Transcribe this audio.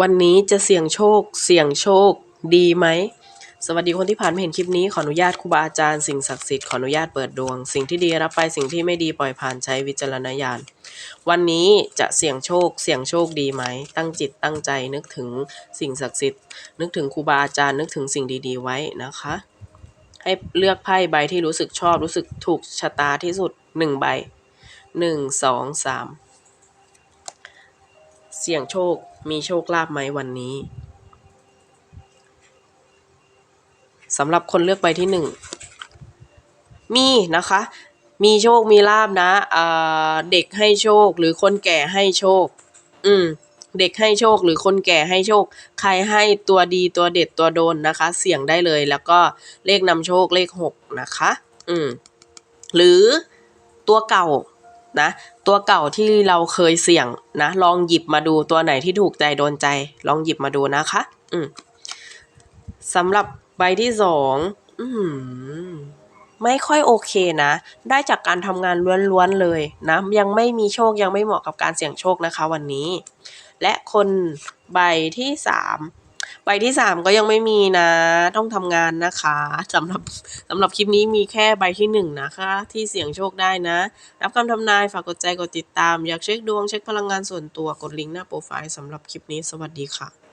วันนี้จะเสี่ยงโชค เสี่ยงโชค ดีไหม สวัสดีคนที่ผ่านมาเห็นคลิปนี้ ขออนุญาตครูบาอาจารย์สิ่งศักดิ์สิทธิ์ขออนุญาตเปิดดวง สิ่งที่ดีรับไปสิ่งที่ไม่ดีปล่อยผ่านใช้วิจารณญาณ วันนี้จะเสี่ยงโชค เสี่ยงโชคดีไหม ตั้งจิตตั้งใจนึกถึงสิ่งศักดิ์สิทธิ์ นึกถึงครูบาอาจารย์นึกถึงสิ่งดีๆ ไว้นะคะ ให้เลือกไพ่ใบที่รู้สึกชอบรู้สึกถูกชะตาที่สุดหนึ่งใบหนึ่งสองสาม เสี่ยงโชคมีโชคลาภไหมวันนี้สำหรับคนเลือกใบที่หนึ่งมีนะคะ มีโชคมีลาบนะอ่าเด็กให้โชคหรือคนแก่ให้โชค อืม เด็กให้โชคหรือคนแก่ให้โชค ใครให้ตัวดีตัวเด็ดตัวโดนนะคะ เสี่ยงได้เลยแล้วก็เลขนำโชคเลขหกนะคะ อืม หรือตัวเก่า นะ ตัวเก่าที่เราเคยเสี่ยงนะ ลองหยิบมาดูตัวไหนที่ถูกใจโดนใจ ลองหยิบมาดูนะคะ อืมสำหรับใบที่สองอืมไม่ค่อยโอเคนะ ได้จากการทำงานล้วนๆเลยนะ ยังไม่มีโชคยังไม่เหมาะกับการเสี่ยงโชคนะคะวันนี้ และคนใบที่สาม ใบที่สามก็ยังไม่มีนะ ต้องทำงานนะคะสำหรับสำหรับคลิปนี้มีแค่ใบที่หนึ่งนะคะ ที่เสี่ยงโชคได้นะ รับคำทำนายฝากกดใจกดติดตาม อยากเช็คดวงเช็คพลังงานส่วนตัวกดลิงก์หน้าโปรไฟล์สำหรับคลิปนี้สวัสดีค่ะ